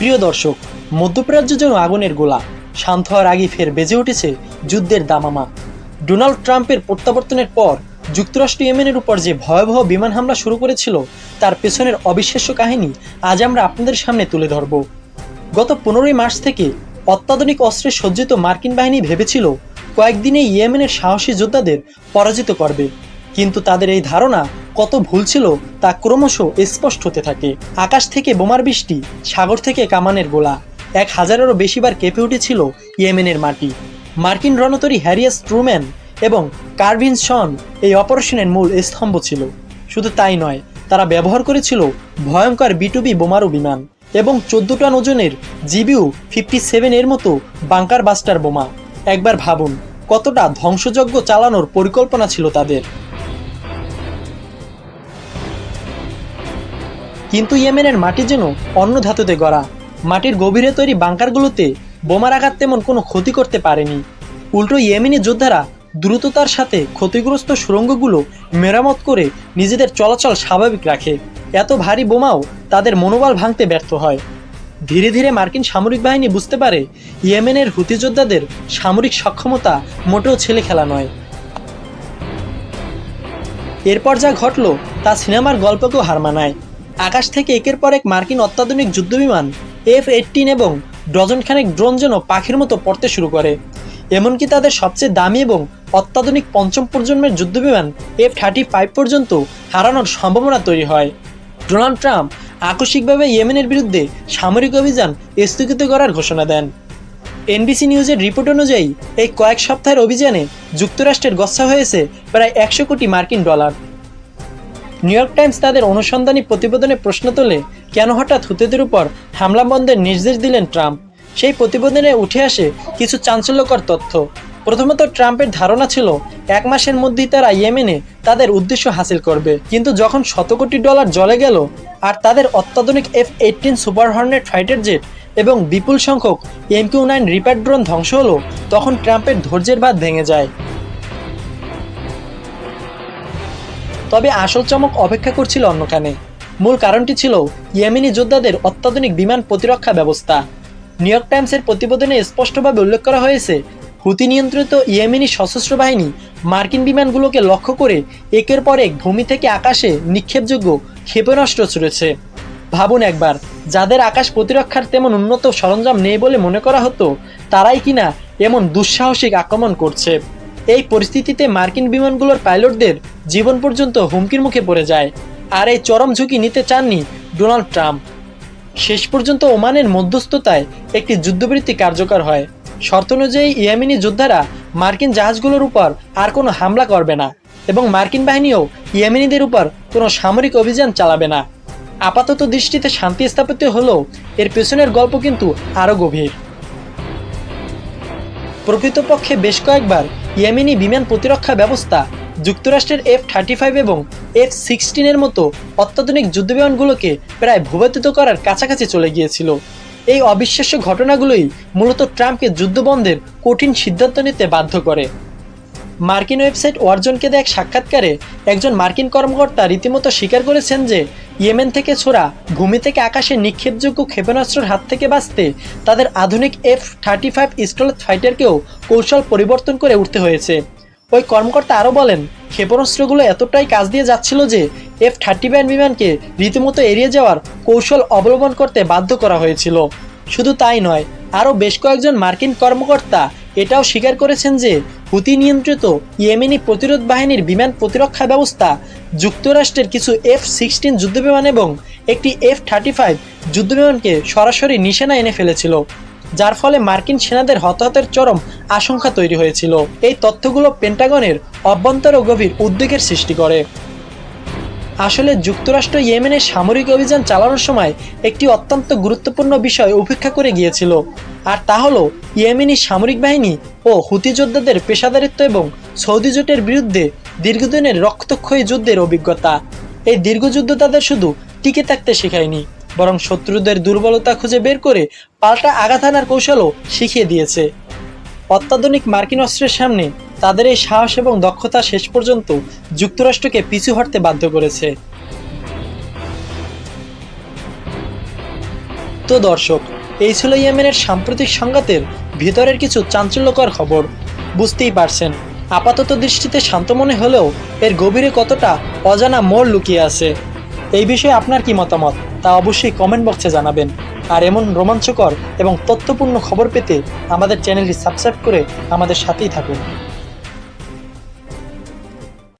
প্রিয় দর্শক, মধ্যপ্রাচ্য যেন আগুনের গোলা, শান্ত হওয়ার আগে ফের বেজে উঠেছে যুদ্ধের দামামা। ডোনাল্ড ট্রাম্পের প্রত্যাবর্তনের পর যুক্তরাষ্ট্র ইয়েমেনের উপর যে ভয়াবহ বিমান হামলা শুরু করেছিল, তার পেছনের অবিশ্বাস্য কাহিনী আজ আমরা আপনাদের সামনে তুলে ধরব। গত পনেরোই মার্চ থেকে অত্যাধুনিক অস্ত্রে সজ্জিত মার্কিন বাহিনী ভেবেছিল কয়েকদিনে ইয়েমেনের সাহসী যোদ্ধাদের পরাজিত করবে। কিন্তু তাদের এই ধারণা কত ভুল ছিল তা ক্রমশ স্পষ্ট হতে থাকে। আকাশ থেকে বোমার বৃষ্টি, সাগর থেকে কামানের গোলা, এক হাজারেরও বেশিবার কেঁপে উঠেছিল ইয়েমেনের মাটি। মার্কিন রণতরী হ্যারিয়াস ট্রুম্যান এবং কার্ভিন শন এই অপারেশনের মূল স্তম্ভ ছিল। শুধু তাই নয়, তারা ব্যবহার করেছিল ভয়ঙ্কর বিটুবি বোমারু বিমান এবং চোদ্দ টন ওজনের জিবিউ ফিফটি সেভেন এর মতো বাংকার বাস্টার বোমা। একবার ভাবুন, কতটা ধ্বংসযজ্ঞ চালানোর পরিকল্পনা ছিল তাদের। কিন্তু ইয়েমেনের মাটি যেন অন্য ধাতুতে গড়া। মাটির গভীরে তৈরি বাংকারগুলোতে বোমার আঘাত তেমন কোনো ক্ষতি করতে পারেনি। উল্টো ইয়েমেনি যোদ্ধারা দ্রুততার সাথে ক্ষতিগ্রস্ত সুড়ঙ্গগুলো মেরামত করে নিজেদের চলাচল স্বাভাবিক রাখে। এত ভারী বোমাও তাদের মনোবল ভাঙতে ব্যর্থ হয়। ধীরে ধীরে মার্কিন সামরিক বাহিনী বুঝতে পারে, ইয়েমেনের হুতি যোদ্ধাদের সামরিক সক্ষমতা মোটেও ছেলে খেলা নয়। এরপর যা ঘটল তা সিনেমার গল্পকেও হার মানায়। আকাশ থেকে একের পর এক মার্কিন অত্যাধুনিক যুদ্ধবিমান এফ এইটিন এবং ডজনখানেক ড্রোন যেন পাখির মতো পড়তে শুরু করে। এমনকি তাদের সবচেয়ে দামি এবং অত্যাধুনিক পঞ্চম প্রজন্মের যুদ্ধবিমান এফ থার্টি ফাইভ পর্যন্ত হারানোর সম্ভাবনা তৈরি হয়। ডোনাল্ড ট্রাম্প আকস্মিকভাবে ইয়েমেনের বিরুদ্ধে সামরিক অভিযান স্থগিত করার ঘোষণা দেন। এনবিসি নিউজের রিপোর্ট অনুযায়ী, এই কয়েক সপ্তাহের অভিযানে যুক্তরাষ্ট্রের গচ্ছা হয়েছে প্রায় একশো কোটি মার্কিন ডলার। নিউ ইয়র্ক টাইমস তাদের অনুসন্ধানী প্রতিবেদনে প্রশ্ন তোলে, কেন হঠাৎ হুতেদের উপর হামলা বন্ধের নির্দেশ দিলেন ট্রাম্প? সেই প্রতিবেদনে উঠে আসে কিছু চাঞ্চল্যকর তথ্য। প্রথমত, ট্রাম্পের ধারণা ছিল, এক মাসের মধ্যেই তারা ইয়েমেনে তাদের উদ্দেশ্য হাসিল করবে। কিন্তু যখন শত কোটি ডলার জলে গেল, আর তাদের অত্যাধুনিক F eighteen Super Hornet fighter jet এবং বিপুল সংখ্যক এমকিউ নাইন রিপ্যার ড্রোন ধ্বংস হলো, তখন ট্রাম্পের ধৈর্যের বাদ ভেঙে যায়। তবে আসল চমক অপেক্ষা করছিল অন্যখানে মূল কারণটি ছিল ইয়েমেনি যোদ্ধাদের অত্যাধুনিক বিমান প্রতিরক্ষা ব্যবস্থা। নিউ ইয়র্ক টাইমসের প্রতিবেদনে স্পষ্টভাবে উল্লেখ করা হয়েছে, হুতি নিয়ন্ত্রিত ইয়েমেনি সশস্ত্র বাহিনী মার্কিন বিমানগুলোকে লক্ষ্য করে একের পর এক ভূমি থেকে আকাশে নিক্ষেপযোগ্য ক্ষেপণাস্ত্র ছুড়েছে। ভাবুন একবার, যাদের আকাশ প্রতিরক্ষার তেমন উন্নত সরঞ্জাম নেই বলে মনে করা হতো, তারাই কিনা এমন দুঃসাহসিক আক্রমণ করছে। এই পরিস্থিতিতে মার্কিন বিমানগুলোর পাইলটদের জীবন পর্যন্ত হুমকির মুখে পড়ে যায়। আর এই চরম ঝুঁকি নিতে চাননি ডোনাল্ড ট্রাম্প। শেষ পর্যন্ত ওমানের মধ্যস্থতায় একটি যুদ্ধবৃত্তি কার্যকর হয়। শর্ত অনুযায়ী ইয়েমেনি যোদ্ধারা মার্কিন জাহাজগুলোর উপর আর কোনো হামলা করবে না এবং মার্কিন বাহিনীও ইয়েমেনিদের উপর কোনো সামরিক অভিযান চালাবে না। আপাতত দৃষ্টিতে শান্তি স্থাপিত হলেও এর পেছনের গল্প কিন্তু আরও গভীর। প্রকৃতপক্ষে বেশ কয়েকবার ইয়েমেনি বিমান প্রতিরক্ষা ব্যবস্থা, যুক্তরাষ্ট্রের এফ থার্টি ফাইভ এবং এফ সিক্সটিনের মতো অত্যাধুনিক যুদ্ধবিমানগুলোকে প্রায় ভূপাতিত করার কাছাকাছি চলে গিয়েছিল। এই অবিশ্বাস্য ঘটনাগুলোই মূলত ট্রাম্পকে যুদ্ধবন্ধের কঠিন সিদ্ধান্ত নিতে বাধ্য করে। মার্কিন ওয়েবসাইট ওয়ার্জনকে দেয় এক সাক্ষাৎকারে একজন মার্কিন কর্মকর্তা রীতিমতো স্বীকার করেছেন যে ইয়েমেন থেকে ছোড়া ভূমি থেকে আকাশে নিক্ষেপযোগ্য ক্ষেপণাস্ত্রের হাত থেকে বাঁচতে তাদের আধুনিক এফ থার্টি ফাইভ স্টলেট ফাইটারকেও কৌশল পরিবর্তন করে উঠতে হয়েছে। ওই কর্মকর্তা আরও বলেন, ক্ষেপণাস্ত্রগুলো এতটাই কাজ দিয়ে যাচ্ছিল যে এফ থার্টি ফাইভ বিমানকে রীতিমতো এড়িয়ে যাওয়ার কৌশল অবলম্বন করতে বাধ্য করা হয়েছিল। শুধু তাই নয়, আরও বেশ কয়েকজন মার্কিন কর্মকর্তা এটাও স্বীকার করেছেন যে হুতি নিয়ন্ত্রিত ইয়েমেনি প্রতিরোধ বাহিনীর বিমান প্রতিরক্ষা ব্যবস্থা যুক্তরাষ্ট্রের কিছু এফ সিক্সটিন যুদ্ধবিমান এবং একটি এফ থার্টি ফাইভ যুদ্ধবিমানকে সরাসরি নিশানা এনে ফেলেছিল, যার ফলে মার্কিন সেনাদের হতাহতের চরম আশঙ্কা তৈরি হয়েছিল। এই তথ্যগুলো পেন্টাগনের অভ্যন্তর ও গভীর উদ্বেগের সৃষ্টি করে। আসলে যুক্তরাষ্ট্র ইয়েমেনের সামরিক অভিযান চালানোর সময় একটি অত্যন্ত গুরুত্বপূর্ণ বিষয় উপেক্ষা করে গিয়েছিল। আর তা হলো, ইয়েমেনি সামরিক বাহিনী ও হুতি যোদ্ধাদের পেশাদারিত্ব এবং সৌদি জোটের বিরুদ্ধে দীর্ঘদিনের রক্তক্ষয়ী যুদ্ধের অভিজ্ঞতা। এই দীর্ঘযুদ্ধ তাদের শুধু টিকে থাকতে শেখায়নি, বরং শত্রুদের দুর্বলতা খুঁজে বের করে পাল্টা আঘাত হানার কৌশলও শিখিয়ে দিয়েছে। অত্যাধুনিক মার্কিন অস্ত্রের সামনে তাদের এই সাহস এবং দক্ষতা শেষ পর্যন্ত যুক্তরাষ্ট্রকে পিছু হটতে বাধ্য করেছে। তো দর্শক এই ছিল ইয়েমেনের সাম্প্রতিক সংঘাতের ভিতরের কিছু চাঞ্চল্যকর খবর। বুঝতেই পারছেন, আপাতত দৃষ্টিতে শান্ত মনে হলেও এর গভীরে কতটা অজানা মোড় লুকিয়ে আছে। এই বিষয়ে আপনার কি মতামত, তা অবশ্যই কমেন্ট বক্সে জানাবেন। আর এমন রোমাঞ্চকর এবং তথ্যপূর্ণ খবর পেতে আমাদের চ্যানেলটি সাবস্ক্রাইব করে আমাদের সাথেই থাকুন।